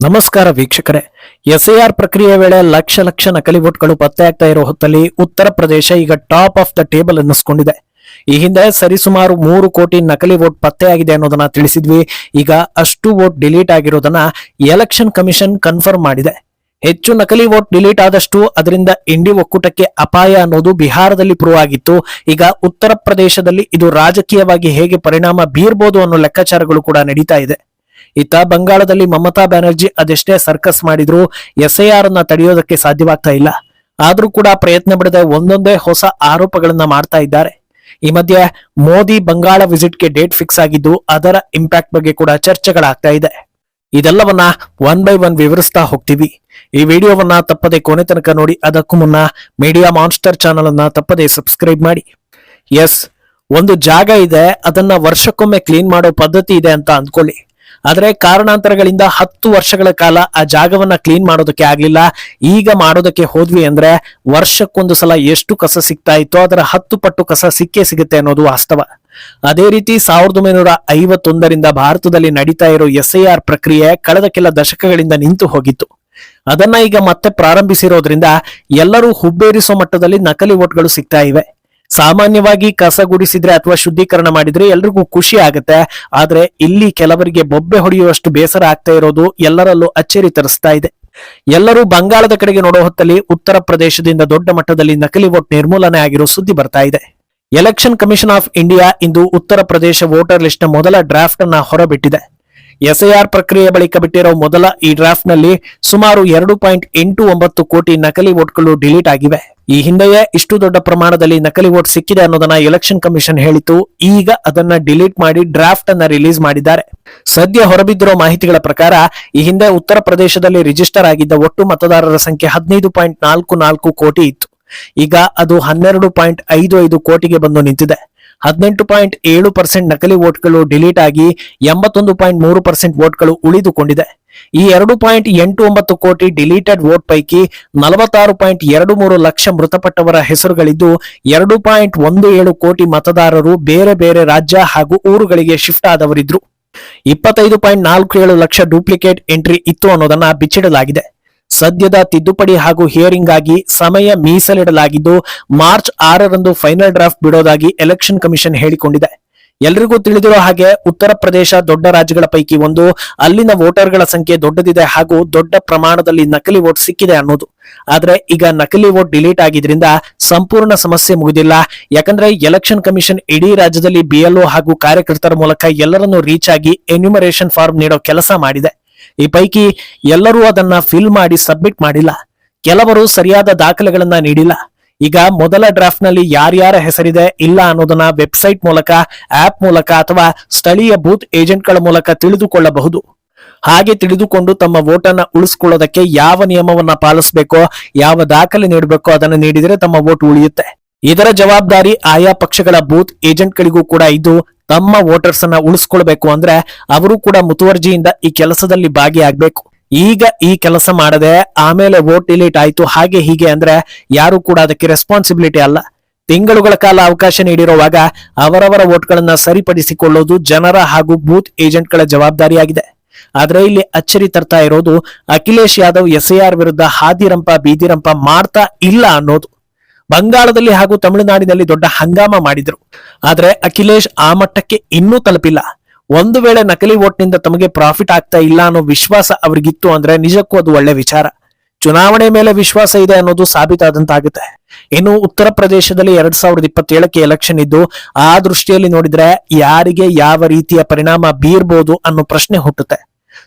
ನಮಸ್ಕಾರ ವೀಕ್ಷಕರೇ. ಎಸ್ಎಆರ್ ಪ್ರಕ್ರಿಯೆ ವೇಳೆ ಲಕ್ಷ ಲಕ್ಷ ನಕಲಿ ವೋಟ್ಗಳು ಪತ್ತೆಯಾಗ್ತಾ ಇರೋ ಹೊತ್ತಲ್ಲಿ ಉತ್ತರ ಪ್ರದೇಶ ಈಗ ಟಾಪ್ ಆಫ್ ದ ಟೇಬಲ್ ಅನ್ನಿಸ್ಕೊಂಡಿದೆ. ಈ ಹಿಂದೆ ಸರಿಸುಮಾರು ಮೂರು ಕೋಟಿ ನಕಲಿ ವೋಟ್ ಪತ್ತೆಯಾಗಿದೆ ಅನ್ನೋದನ್ನ ತಿಳಿಸಿದ್ವಿ. ಈಗ ಅಷ್ಟು ವೋಟ್ ಡಿಲೀಟ್ ಆಗಿರೋದನ್ನ ಎಲೆಕ್ಷನ್ ಕಮಿಷನ್ ಕನ್ಫರ್ಮ್ ಮಾಡಿದೆ. ಹೆಚ್ಚು ನಕಲಿ ವೋಟ್ ಡಿಲೀಟ್ ಆದಷ್ಟು ಅದರಿಂದ ಇಂಡಿ ಒಕ್ಕೂಟಕ್ಕೆ ಅಪಾಯ ಅನ್ನೋದು ಬಿಹಾರದಲ್ಲಿ ಪ್ರೂವ್ ಆಗಿತ್ತು. ಈಗ ಉತ್ತರ ಪ್ರದೇಶದಲ್ಲಿ ಇದು ರಾಜಕೀಯವಾಗಿ ಹೇಗೆ ಪರಿಣಾಮ ಬೀರ್ಬೋದು ಅನ್ನೋ ಲೆಕ್ಕಾಚಾರಗಳು ಕೂಡ ನಡೀತಾ ಇದೆ. ಇತ್ತ ಬಂಗಾಳದಲ್ಲಿ ಮಮತಾ ಬ್ಯಾನರ್ಜಿ ಅದೆಷ್ಟೇ ಸರ್ಕಸ್ ಮಾಡಿದ್ರು ಎಸ್ಐಆರ್ ಅನ್ನ ತಡೆಯೋದಕ್ಕೆ ಸಾಧ್ಯವಾಗ್ತಾ ಇಲ್ಲ. ಆದ್ರೂ ಕೂಡ ಪ್ರಯತ್ನ ಬಿಡದೆ ಒಂದೊಂದೇ ಹೊಸ ಆರೋಪಗಳನ್ನ ಮಾಡ್ತಾ ಇದ್ದಾರೆ. ಈ ಮಧ್ಯೆ ಮೋದಿ ಬಂಗಾಳ ವಿಸಿಟ್ಗೆ ಡೇಟ್ ಫಿಕ್ಸ್ ಆಗಿದ್ದು ಅದರ ಇಂಪ್ಯಾಕ್ಟ್ ಬಗ್ಗೆ ಕೂಡ ಚರ್ಚೆಗಳಾಗ್ತಾ ಇದೆ. ಇದೆಲ್ಲವನ್ನ ಒನ್ ಬೈ ಒನ್ ವಿವರಿಸ್ತಾ ಹೋಗ್ತೀವಿ. ಈ ವಿಡಿಯೋವನ್ನ ತಪ್ಪದೆ ಕೊನೆ ತನಕ ನೋಡಿ, ಅದಕ್ಕೂ ಮುನ್ನ ಮೀಡಿಯಾ ಮಾನ್ಸ್ಟರ್ ಚಾನಲ್ ಅನ್ನ ತಪ್ಪದೆ ಸಬ್ಸ್ಕ್ರೈಬ್ ಮಾಡಿ. ಎಸ್, ಒಂದು ಜಾಗ ಇದೆ, ಅದನ್ನ ವರ್ಷಕ್ಕೊಮ್ಮೆ ಕ್ಲೀನ್ ಮಾಡೋ ಪದ್ಧತಿ ಇದೆ ಅಂತ ಅಂದ್ಕೊಳ್ಳಿ. ಆದ್ರೆ ಕಾರಣಾಂತರಗಳಿಂದ ಹತ್ತು ವರ್ಷಗಳ ಕಾಲ ಆ ಜಾಗವನ್ನ ಕ್ಲೀನ್ ಮಾಡೋದಕ್ಕೆ ಆಗ್ಲಿಲ್ಲ. ಈಗ ಮಾಡೋದಕ್ಕೆ ಹೋದ್ವಿ ಅಂದ್ರೆ ವರ್ಷಕ್ಕೊಂದು ಸಲ ಎಷ್ಟು ಕಸ ಸಿಗ್ತಾ ಇತ್ತೋ ಅದರ ಹತ್ತು ಪಟ್ಟು ಕಸ ಸಿಕ್ಕೇ ಸಿಗುತ್ತೆ ಅನ್ನೋದು ವಾಸ್ತವ. ಅದೇ ರೀತಿ ಸಾವಿರದ ಒಂಬೈನೂರ ಐವತ್ತೊಂದರಿಂದ ಭಾರತದಲ್ಲಿ ನಡೀತಾ ಇರೋ ಎಸ್ಐಆರ್ ಪ್ರಕ್ರಿಯೆ ಕಳೆದ ಕೆಲ ದಶಕಗಳಿಂದ ನಿಂತು ಹೋಗಿತ್ತು. ಅದನ್ನ ಈಗ ಮತ್ತೆ ಪ್ರಾರಂಭಿಸಿರೋದ್ರಿಂದ ಎಲ್ಲರೂ ಹುಬ್ಬೇರಿಸೋ ಮಟ್ಟದಲ್ಲಿ ನಕಲಿ ಓಟ್ಗಳು ಸಿಗ್ತಾ ಇವೆ. ಸಾಮಾನ್ಯವಾಗಿ ಕಸ ಗುಡಿಸಿದ್ರೆ ಅಥವಾ ಶುದ್ಧೀಕರಣ ಮಾಡಿದ್ರೆ ಎಲ್ರಿಗೂ ಖುಷಿ ಆಗುತ್ತೆ. ಆದ್ರೆ ಇಲ್ಲಿ ಕೆಲವರಿಗೆ ಬೊಬ್ಬೆ ಹೊಡೆಯುವಷ್ಟು ಬೇಸರ ಆಗ್ತಾ ಇರೋದು ಎಲ್ಲರಲ್ಲೂ ಅಚ್ಚರಿ ತರಿಸ್ತಾ ಇದೆ. ಎಲ್ಲರೂ ಬಂಗಾಳದ ಕಡೆಗೆ ನೋಡೋ ಹೊತ್ತಲ್ಲಿ ಉತ್ತರ ಪ್ರದೇಶದಿಂದ ದೊಡ್ಡ ಮಟ್ಟದಲ್ಲಿ ನಕಲಿ ವೋಟ್ ನಿರ್ಮೂಲನೆ ಆಗಿರೋ ಸುದ್ದಿ ಬರ್ತಾ ಇದೆ. ಎಲೆಕ್ಷನ್ ಕಮಿಷನ್ ಆಫ್ ಇಂಡಿಯಾ ಇಂದು ಉತ್ತರ ಪ್ರದೇಶ ವೋಟರ್ ಲಿಸ್ಟ್ನ ಮೊದಲ ಡ್ರಾಫ್ಟ್ ಅನ್ನ ಹೊರಬಿಟ್ಟಿದೆ. ಎಸ್ಐಆರ್ ಪ್ರಕ್ರಿಯೆ ಬಳಿಕ ಬಿಟ್ಟಿರೋ ಮೊದಲ ಈ ಡ್ರಾಫ್ಟ್ನಲ್ಲಿ ಸುಮಾರು ಎರಡು ಪಾಯಿಂಟ್ ಎಂಟು ಒಂಬತ್ತು ಕೋಟಿ ನಕಲಿ ವೋಟ್ಗಳು ಡಿಲೀಟ್ ಆಗಿವೆ. ಈ ಹಿಂದೆಯೇ ಇಷ್ಟು ದೊಡ್ಡ ಪ್ರಮಾಣದಲ್ಲಿ ನಕಲಿ ವೋಟ್ ಸಿಕ್ಕಿದೆ ಅನ್ನೋದನ್ನ ಎಲೆಕ್ಷನ್ ಕಮಿಷನ್ ಹೇಳಿತು ಈಗ ಅದನ್ನ ಡಿಲೀಟ್ ಮಾಡಿ ಡ್ರಾಫ್ಟ್ ಅನ್ನ ರಿಲೀಸ್ ಮಾಡಿದ್ದಾರೆ. ಸದ್ಯ ಹೊರಬಿದ್ದಿರೋ ಮಾಹಿತಿಗಳ ಪ್ರಕಾರ ಈ ಹಿಂದೆ ಉತ್ತರ ಪ್ರದೇಶದಲ್ಲಿ ರಿಜಿಸ್ಟರ್ ಆಗಿದ್ದ ಒಟ್ಟು ಮತದಾರರ ಸಂಖ್ಯೆ ಹದಿನೈದು ಪಾಯಿಂಟ್ ನಾಲ್ಕು ನಾಲ್ಕು ಕೋಟಿ ಇತ್ತು. ಈಗ ಅದು ಹನ್ನೆರಡು ಪಾಯಿಂಟ್ ಐದು ಐದು ಕೋಟಿಗೆ ಬಂದು ನಿಂತಿದೆ. ಹದಿನೆಂಟು ಪಾಯಿಂಟ್ ಏಳು ಪರ್ಸೆಂಟ್ ನಕಲಿ ವೋಟ್ಗಳು ಡಿಲೀಟ್ ಆಗಿ ಎಂಬತ್ತೊಂದು ಪಾಯಿಂಟ್ ಮೂರು ಪರ್ಸೆಂಟ್ ವೋಟ್ಗಳು ಉಳಿದುಕೊಂಡಿದೆ. ಈ ಎರಡು ಪಾಯಿಂಟ್ ಎಂಟು ಒಂಬತ್ತು ಕೋಟಿ ಡಿಲೀಟೆಡ್ ವೋಟ್ ಪೈಕಿ ನಲವತ್ತಾರು ಪಾಯಿಂಟ್ ಎರಡು ಮೂರು ಲಕ್ಷ ಮೃತಪಟ್ಟವರ ಹೆಸರುಗಳಿದ್ದು ಎರಡು ಪಾಯಿಂಟ್ ಒಂದು ಏಳು ಕೋಟಿ ಮತದಾರರು ಬೇರೆ ಬೇರೆ ರಾಜ್ಯ ಹಾಗೂ ಊರುಗಳಿಗೆ ಶಿಫ್ಟ್ ಆದವರಿದ್ರು. ಇಪ್ಪತ್ತೈದು ಪಾಯಿಂಟ್ ನಾಲ್ಕು ಏಳು ಲಕ್ಷ ಡೂಪ್ಲಿಕೇಟ್ ಎಂಟ್ರಿ ಇತ್ತು ಅನ್ನೋದನ್ನ ಬಿಚ್ಚಿಡಲಾಗಿದೆ. ಸದ್ಯದ ತಿದ್ದುಪಡಿ ಹಾಗೂ ಹಿಯರಿಂಗ್ ಆಗಿ ಸಮಯ ಮೀಸಲಿಡಲಾಗಿದ್ದು, ಮಾರ್ಚ್ ಆರರಂದು ಫೈನಲ್ ಡ್ರಾಫ್ಟ್ ಬಿಡೋದಾಗಿ ಎಲೆಕ್ಷನ್ ಕಮಿಷನ್ ಹೇಳಿಕೊಂಡಿದೆ. ಎಲ್ರಿಗೂ ತಿಳಿದಿರೋ ಹಾಗೆ ಉತ್ತರ ಪ್ರದೇಶ ದೊಡ್ಡ ರಾಜ್ಯಗಳ ಪೈಕಿ ಒಂದು, ಅಲ್ಲಿನ ವೋಟರ್ಗಳ ಸಂಖ್ಯೆ ದೊಡ್ಡದಿದೆ ಹಾಗೂ ದೊಡ್ಡ ಪ್ರಮಾಣದಲ್ಲಿ ನಕಲಿ ವೋಟ್ ಸಿಕ್ಕಿದೆ ಅನ್ನೋದು. ಆದ್ರೆ ಈಗ ನಕಲಿ ವೋಟ್ ಡಿಲೀಟ್ ಆಗಿದ್ರಿಂದ ಸಂಪೂರ್ಣ ಸಮಸ್ಯೆ ಮುಗಿದಿಲ್ಲ. ಯಾಕಂದ್ರೆ ಎಲೆಕ್ಷನ್ ಕಮಿಷನ್ ಇಡೀ ರಾಜ್ಯದಲ್ಲಿ ಬಿಎಲ್ಒ ಹಾಗೂ ಕಾರ್ಯಕರ್ತರ ಮೂಲಕ ಎಲ್ಲರನ್ನೂ ರೀಚ್ ಆಗಿ ಎನ್ಯುಮರೇಷನ್ ಫಾರ್ಮ್ ನೀಡೋ ಕೆಲಸ ಮಾಡಿದೆ. ಈ ಪೈಕಿ ಎಲ್ಲರೂ ಅದನ್ನ ಫಿಲ್ ಮಾಡಿ ಸಬ್ಮಿಟ್ ಮಾಡಿಲ್ಲ. ಕೆಲವರು ಸರಿಯಾದ ದಾಖಲೆಗಳನ್ನ ನೀಡಿಲ್ಲ. ಈಗ ಮೊದಲ ಡ್ರಾಫ್ಟ್ನಲ್ಲಿ ಯಾರ್ಯಾರ ಹೆಸರಿದೆ, ಇಲ್ಲ ಅನ್ನೋದನ್ನ ವೆಬ್ಸೈಟ್ ಮೂಲಕ ಆಪ್ ಮೂಲಕ ಅಥವಾ ಸ್ಥಳೀಯ ಬೂತ್ ಏಜೆಂಟ್ಗಳ ಮೂಲಕ ತಿಳಿದುಕೊಳ್ಳಬಹುದು. ಹಾಗೆ ತಿಳಿದುಕೊಂಡು ತಮ್ಮ ವೋಟನ್ನ ಉಳಿಸ್ಕೊಳ್ಳೋದಕ್ಕೆ ಯಾವ ನಿಯಮವನ್ನ ಪಾಲಿಸಬೇಕೋ, ಯಾವ ದಾಖಲೆ ನೀಡಬೇಕೋ ಅದನ್ನು ನೀಡಿದರೆ ತಮ್ಮ ವೋಟ್ ಉಳಿಯುತ್ತೆ. ಇದರ ಜವಾಬ್ದಾರಿ ಆಯಾ ಪಕ್ಷಗಳ ಬೂತ್ ಏಜೆಂಟ್ಗಳಿಗೂ ಕೂಡ ಇದ್ದು ತಮ್ಮ ವೋಟರ್ಸ್ ಅನ್ನ ಉಳಿಸ್ಕೊಳ್ಬೇಕು ಅಂದ್ರೆ ಅವರು ಕೂಡ ಮುತುವರ್ಜಿಯಿಂದ ಈ ಕೆಲಸದಲ್ಲಿ ಭಾಗಿಯಾಗಬೇಕು. ಈಗ ಈ ಕೆಲಸ ಮಾಡದೆ ಆಮೇಲೆ ವೋಟ್ ಡಿಲೀಟ್ ಆಯ್ತು, ಹಾಗೆ ಹೀಗೆ ಅಂದ್ರೆ ಯಾರು ಕೂಡ ಅದಕ್ಕೆ ರೆಸ್ಪಾನ್ಸಿಬಿಲಿಟಿ ಅಲ್ಲ. ತಿಂಗಳುಗಳ ಕಾಲ ಅವಕಾಶ ನೀಡಿರುವಾಗ ಅವರವರ ವೋಟ್ಗಳನ್ನ ಸರಿಪಡಿಸಿಕೊಳ್ಳೋದು ಜನರ ಹಾಗೂ ಬೂತ್ ಏಜೆಂಟ್ಗಳ ಜವಾಬ್ದಾರಿಯಾಗಿದೆ. ಆದ್ರೆ ಇಲ್ಲಿ ಅಚ್ಚರಿ ತರ್ತಾ ಇರೋದು ಅಖಿಲೇಶ್ ಯಾದವ್ ಎಸ್ಎಆರ್ ವಿರುದ್ಧ ಹಾದಿರಂಪ, ಬೀದಿರಂಪ ಮಾಡ್ತಾ ಇಲ್ಲ ಅನ್ನೋದು. ಬಂಗಾಳದಲ್ಲಿ ಹಾಗೂ ತಮಿಳುನಾಡಿನಲ್ಲಿ ದೊಡ್ಡ ಹಂಗಾಮ ಮಾಡಿದ್ರು. ಆದ್ರೆ ಅಖಿಲೇಶ್ ಆ ಮಟ್ಟಕ್ಕೆ ಇನ್ನೂ ತಲುಪಿಲ್ಲ. ಒಂದು ವೇಳೆ ನಕಲಿ ವೋಟ್ನಿಂದ ತಮಗೆ ಪ್ರಾಫಿಟ್ ಆಗ್ತಾ ಇಲ್ಲ ಅನ್ನೋ ವಿಶ್ವಾಸ ಅವರಿಗಿತ್ತು ಅಂದ್ರೆ ನಿಜಕ್ಕೂ ಅದು ಒಳ್ಳೆ ವಿಚಾರ. ಚುನಾವಣೆ ಮೇಲೆ ವಿಶ್ವಾಸ ಇದೆ ಅನ್ನೋದು ಸಾಬೀತಾದಂತಾಗುತ್ತೆ. ಇನ್ನು ಉತ್ತರ ಪ್ರದೇಶದಲ್ಲಿ ಎರಡ್ ಸಾವಿರದ ಇಪ್ಪತ್ತೇಳಕ್ಕೆ ಎಲೆಕ್ಷನ್ ಇದ್ದು, ಆ ದೃಷ್ಟಿಯಲ್ಲಿ ನೋಡಿದ್ರೆ ಯಾರಿಗೆ ಯಾವ ರೀತಿಯ ಪರಿಣಾಮ ಬೀರ್ಬೋದು ಅನ್ನೋ ಪ್ರಶ್ನೆ ಹುಟ್ಟುತ್ತೆ.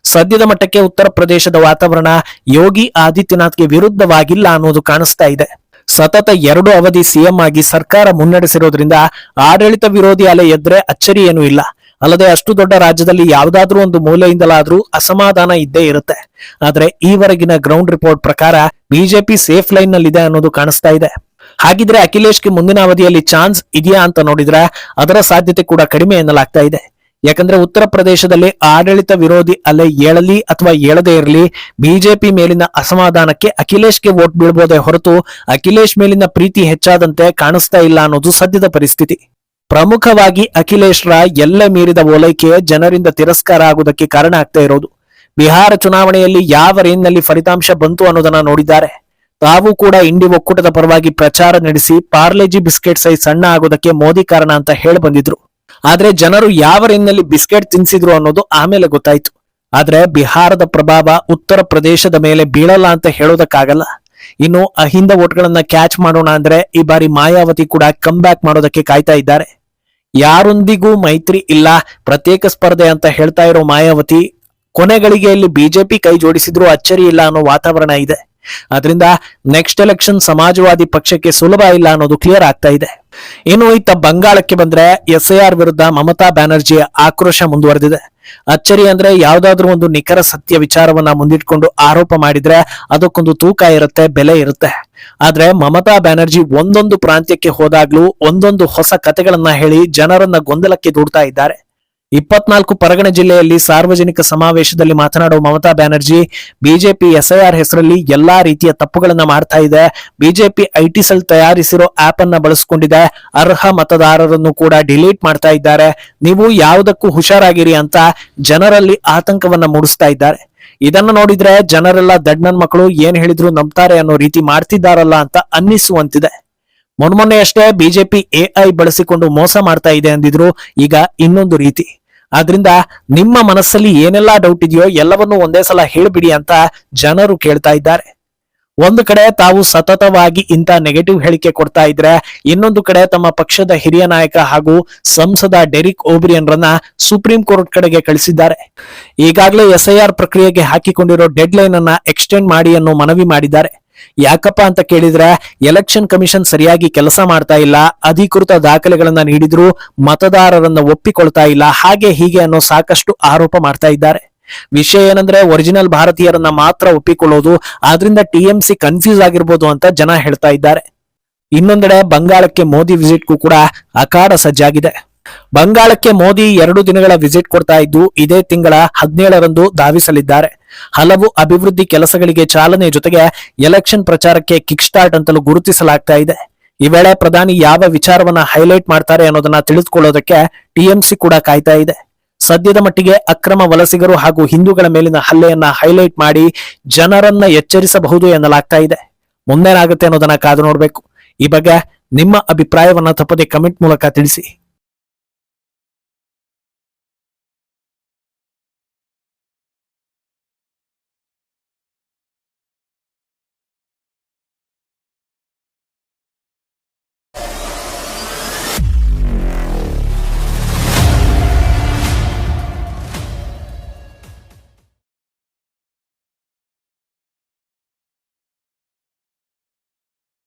ಸದ್ಯದ ಮಟ್ಟಕ್ಕೆ ಉತ್ತರ ಪ್ರದೇಶದ ವಾತಾವರಣ ಯೋಗಿ ಆದಿತ್ಯನಾಥ್ಗೆ ವಿರುದ್ಧವಾಗಿಲ್ಲ ಅನ್ನೋದು ಕಾಣಿಸ್ತಾ ಇದೆ. ಸತತ ಎರಡು ಅವಧಿ ಸಿಎಂ ಆಗಿ ಸರ್ಕಾರ ಮುನ್ನಡೆಸಿರೋದ್ರಿಂದ ಆಡಳಿತ ವಿರೋಧಿ ಅಲೆ ಎದ್ರೆ ಅಚ್ಚರಿ ಏನೂ ಇಲ್ಲ. ಅಲ್ಲದೆ ಅಷ್ಟು ದೊಡ್ಡ ರಾಜ್ಯದಲ್ಲಿ ಯಾವುದಾದ್ರೂ ಒಂದು ಮೂಲೆಯಿಂದಲಾದ್ರೂ ಅಸಮಾಧಾನ ಇದ್ದೇ ಇರುತ್ತೆ. ಆದ್ರೆ ಈವರೆಗಿನ ಗ್ರೌಂಡ್ ರಿಪೋರ್ಟ್ ಪ್ರಕಾರ ಬಿಜೆಪಿ ಸೇಫ್ ಲೈನ್ ನಲ್ಲಿದೆ ಅನ್ನೋದು ಕಾಣಿಸ್ತಾ ಇದೆ. ಹಾಗಿದ್ರೆ ಅಖಿಲೇಶ್ಗೆ ಮುಂದಿನ ಅವಧಿಯಲ್ಲಿ ಚಾನ್ಸ್ ಇದೆಯಾ ಅಂತ ನೋಡಿದ್ರೆ ಅದರ ಸಾಧ್ಯತೆ ಕೂಡ ಕಡಿಮೆ ಎನ್ನಲಾಗ್ತಾ ಇದೆ. ಯಾಕಂದ್ರೆ ಉತ್ತರ ಪ್ರದೇಶದಲ್ಲಿ ಆಡಳಿತ ವಿರೋಧಿ ಅಲೆ ಏಳಲಿ ಅಥವಾ ಏಳದೇ ಇರಲಿ, ಬಿಜೆಪಿ ಮೇಲಿನ ಅಸಮಾಧಾನಕ್ಕೆ ಅಖಿಲೇಶ್ಗೆ ವೋಟ್ ಬೀಳ್ಬೋದೇ ಹೊರತು ಅಖಿಲೇಶ್ ಮೇಲಿನ ಪ್ರೀತಿ ಹೆಚ್ಚಾದಂತೆ ಕಾಣಿಸ್ತಾ ಇಲ್ಲ ಅನ್ನೋದು ಸದ್ಯದ ಪರಿಸ್ಥಿತಿ. ಪ್ರಮುಖವಾಗಿ ಅಖಿಲೇಶ್ರ ಎಲ್ಲ ಮೀರಿದ ಓಲೈಕೆ ಜನರಿಂದ ತಿರಸ್ಕಾರ ಆಗುವುದಕ್ಕೆ ಕಾರಣ ಆಗ್ತಾ ಇರೋದು. ಬಿಹಾರ ಚುನಾವಣೆಯಲ್ಲಿ ಯಾವ ರೇಂಜ್ನಲ್ಲಿ ಫಲಿತಾಂಶ ಬಂತು ಅನ್ನೋದನ್ನ ನೋಡಿದ್ದಾರೆ. ತಾವು ಕೂಡ ಇಂಡಿ ಒಕ್ಕೂಟದ ಪರವಾಗಿ ಪ್ರಚಾರ ನಡೆಸಿ ಪಾರ್ಲೆಜಿ ಬಿಸ್ಕೆಟ್ ಸೈಜ್ ಸಣ್ಣ ಆಗೋದಕ್ಕೆ ಮೋದಿ ಕಾರಣ ಅಂತ ಹೇಳಿ ಬಂದಿದ್ರು. ಆದ್ರೆ ಜನರು ಯಾವ ರೇಂಜ್ನಲ್ಲಿ ಬಿಸ್ಕೆಟ್ ತಿನ್ಸಿದ್ರು ಅನ್ನೋದು ಆಮೇಲೆ ಗೊತ್ತಾಯ್ತು. ಆದ್ರೆ ಬಿಹಾರದ ಪ್ರಭಾವ ಉತ್ತರ ಪ್ರದೇಶದ ಮೇಲೆ ಬೀಳಲ್ಲ ಅಂತ ಹೇಳೋದಕ್ಕಾಗಲ್ಲ. ಇನ್ನು ಅಹಿಂದ ಓಟ್ಗಳನ್ನ ಕ್ಯಾಚ್ ಮಾಡೋಣ ಅಂದ್ರೆ ಈ ಬಾರಿ ಮಾಯಾವತಿ ಕೂಡ ಕಮ್ ಬ್ಯಾಕ್ ಮಾಡೋದಕ್ಕೆ ಕಾಯ್ತಾ ಇದ್ದಾರೆ. ಯಾರೊಂದಿಗೂ ಮೈತ್ರಿ ಇಲ್ಲ, ಪ್ರತ್ಯೇಕ ಸ್ಪರ್ಧೆ ಅಂತ ಹೇಳ್ತಾ ಇರೋ ಮಾಯಾವತಿ ಕೊನೆಗಳಿಗೆಯಲ್ಲಿ ಬಿಜೆಪಿ ಕೈ ಜೋಡಿಸಿದ್ರು ಅಚ್ಚರಿ ಇಲ್ಲ ಅನ್ನೋ ವಾತಾವರಣ ಇದೆ. ಅದರಿಂದ ನೆಕ್ಸ್ಟ್ ಎಲೆಕ್ಷನ್ ಸಮಾಜವಾದಿ ಪಕ್ಷಕ್ಕೆ ಸುಲಭ ಇಲ್ಲ ಅನ್ನೋದು ಕ್ಲಿಯರ್ ಆಗ್ತಾ ಇದೆ. ಇನ್ನು ಇತ್ತ ಬಂಗಾಳಕ್ಕೆ ಬಂದ್ರೆ ಎಸ್ ಆರ್ ವಿರುದ್ಧ ಮಮತಾ ಬ್ಯಾನರ್ಜಿ ಆಕ್ರೋಶ ಮುಂದುವರೆದಿದೆ. ಅಚ್ಚರಿ ಅಂದ್ರೆ ಯಾವ್ದಾದ್ರೂ ಒಂದು ನಿಖರ ಸತ್ಯ ವಿಚಾರವನ್ನ ಮುಂದಿಟ್ಕೊಂಡು ಆರೋಪ ಮಾಡಿದ್ರೆ ಅದಕ್ಕೊಂದು ತೂಕ ಇರುತ್ತೆ, ಬೆಲೆ ಇರುತ್ತೆ. ಆದ್ರೆ ಮಮತಾ ಬ್ಯಾನರ್ಜಿ ಒಂದೊಂದು ಪ್ರಾಂತ್ಯಕ್ಕೆ ಹೋದಾಗ್ಲೂ ಒಂದೊಂದು ಹೊಸ ಕತೆಗಳನ್ನ ಹೇಳಿ ಜನರನ್ನ ಗೊಂದಲಕ್ಕೆ ದೂಡ್ತಾ ಇದ್ದಾರೆ. ಇಪ್ಪತ್ನಾಲ್ಕು ಪರಗಣ ಜಿಲ್ಲೆಯಲ್ಲಿ ಸಾರ್ವಜನಿಕ ಸಮಾವೇಶದಲ್ಲಿ ಮಾತನಾಡುವ ಮಮತಾ ಬ್ಯಾನರ್ಜಿ, ಬಿಜೆಪಿ ಎಸ್ಐಆರ್ ಹೆಸರಲ್ಲಿ ಎಲ್ಲಾ ರೀತಿಯ ತಪ್ಪುಗಳನ್ನ ಮಾಡ್ತಾ ಇದೆ. ಬಿಜೆಪಿ ಐಟಿ ಸೆಲ್ ತಯಾರಿಸಿರೋ ಆಪ್ ಅನ್ನ ಬಳಸಿಕೊಂಡಿದೆ. ಅರ್ಹ ಮತದಾರರನ್ನು ಕೂಡ ಡಿಲೀಟ್ ಮಾಡ್ತಾ ಇದ್ದಾರೆ. ನೀವು ಯಾವುದಕ್ಕೂ ಹುಷಾರಾಗಿರಿ ಅಂತ ಜನರಲ್ಲಿ ಆತಂಕವನ್ನ ಮೂಡಿಸ್ತಾ ಇದ್ದಾರೆ. ಇದನ್ನ ನೋಡಿದ್ರೆ ಜನರೆಲ್ಲ ದಡ್ನನ್ ಮಕ್ಕಳು ಏನ್ ಹೇಳಿದ್ರು ನಂಬ್ತಾರೆ ಅನ್ನೋ ರೀತಿ ಮಾಡ್ತಿದ್ದಾರಲ್ಲ ಅಂತ ಅನ್ನಿಸುವಂತಿದೆ. ಮೊನ್ಮೊನ್ನೆಯಷ್ಟೇ ಬಿಜೆಪಿ ಎಐ ಬಳಸಿಕೊಂಡು ಮೋಸ ಮಾಡ್ತಾ ಇದೆ ಅಂದಿದ್ರು. ಈಗ ಇನ್ನೊಂದು ರೀತಿ. ಆದ್ರಿಂದ ನಿಮ್ಮ ಮನಸ್ಸಲ್ಲಿ ಏನೆಲ್ಲಾ ಡೌಟ್ ಇದೆಯೋ ಎಲ್ಲವನ್ನೂ ಒಂದೇ ಸಲ ಹೇಳಿಬಿಡಿ ಅಂತ ಜನರು ಕೇಳ್ತಾ ಇದ್ದಾರೆ. ಒಂದು ಕಡೆ ತಾವು ಸತತವಾಗಿ ಇಂಥ ನೆಗೆಟಿವ್ ಹೇಳಿಕೆ ಕೊಡ್ತಾ ಇದ್ರೆ, ಇನ್ನೊಂದು ಕಡೆ ತಮ್ಮ ಪಕ್ಷದ ಹಿರಿಯ ನಾಯಕ ಹಾಗೂ ಸಂಸದ ಡೆರಿಕ್ ಓಬ್ರಿಯನ್ರನ್ನ ಸುಪ್ರೀಂ ಕೋರ್ಟ್ ಕಡೆಗೆ ಕಳಿಸಿದ್ದಾರೆ. ಈಗಾಗಲೇ ಎಸ್ಐಆರ್ ಪ್ರಕ್ರಿಯೆಗೆ ಹಾಕಿಕೊಂಡಿರೋ ಡೆಡ್ ಲೈನ್ ಅನ್ನ ಎಕ್ಸ್ಟೆಂಡ್ ಮಾಡಿ ಅನ್ನೋ ಮನವಿ ಮಾಡಿದ್ದಾರೆ. ಯಾಕಪ್ಪ ಅಂತ ಕೇಳಿದ್ರೆ ಎಲೆಕ್ಷನ್ ಕಮಿಷನ್ ಸರಿಯಾಗಿ ಕೆಲಸ ಮಾಡ್ತಾ ಇಲ್ಲ, ಅಧಿಕೃತ ದಾಖಲೆಗಳನ್ನ ನೀಡಿದ್ರು ಮತದಾರರನ್ನ ಒಪ್ಪಿಕೊಳ್ತಾ ಇಲ್ಲ, ಹಾಗೆ ಹೀಗೆ ಅನ್ನೋ ಸಾಕಷ್ಟು ಆರೋಪ ಮಾಡ್ತಾ ಇದ್ದಾರೆ. ವಿಷಯ ಏನಂದ್ರೆ ಒರಿಜಿನಲ್ ಭಾರತೀಯರನ್ನ ಮಾತ್ರ ಒಪ್ಪಿಕೊಳ್ಳೋದು, ಆದ್ರಿಂದ ಟಿಎಂಸಿ ಕನ್ಫ್ಯೂಸ್ ಆಗಿರ್ಬೋದು ಅಂತ ಜನ ಹೇಳ್ತಾ ಇದ್ದಾರೆ. ಇನ್ನೊಂದೆಡೆ ಬಂಗಾಳಕ್ಕೆ ಮೋದಿ ವಿಸಿಟ್ಗೂ ಕೂಡ ಅಖಾಡ ಸಜ್ಜಾಗಿದೆ. ಬಂಗಾಳಕ್ಕೆ ಮೋದಿ ಎರಡು ದಿನಗಳ ವಿಸಿಟ್ ಕೊಡ್ತಾ ಇದ್ದು, ಇದೇ ತಿಂಗಳ ಹದಿನೇಳರಂದು ಧಾವಿಸಲಿದ್ದಾರೆ. ಹಲವು ಅಭಿವೃದ್ಧಿ ಕೆಲಸಗಳಿಗೆ ಚಾಲನೆ ಜೊತೆಗೆ ಎಲೆಕ್ಷನ್ ಪ್ರಚಾರಕ್ಕೆ ಕಿಕ್ ಸ್ಟಾರ್ಟ್ ಅಂತಲೂ ಗುರುತಿಸಲಾಗ್ತಾ ಇದೆ. ಈ ವೇಳೆ ಪ್ರಧಾನಿ ಯಾವ ವಿಚಾರವನ್ನ ಹೈಲೈಟ್ ಮಾಡ್ತಾರೆ ಅನ್ನೋದನ್ನ ತಿಳಿದುಕೊಳ್ಳೋದಕ್ಕೆ ಟಿಎಂಸಿ ಕೂಡ ಕಾಯ್ತಾ ಇದೆ. ಸದ್ಯದ ಮಟ್ಟಿಗೆ ಅಕ್ರಮ ವಲಸಿಗರು ಹಾಗೂ ಹಿಂದೂಗಳ ಮೇಲಿನ ಹಲ್ಲೆಯನ್ನ ಹೈಲೈಟ್ ಮಾಡಿ ಜನರನ್ನ ಎಚ್ಚರಿಸಬಹುದು ಎನ್ನಲಾಗ್ತಾ ಇದೆ. ಮುಂದೇನಾಗುತ್ತೆ ಅನ್ನೋದನ್ನ ಕಾದು ನೋಡಬೇಕು. ಈ ಬಗ್ಗೆ ನಿಮ್ಮ ಅಭಿಪ್ರಾಯವನ್ನ ತಪ್ಪದೆ ಕಮೆಂಟ್ ಮೂಲಕ ತಿಳಿಸಿ.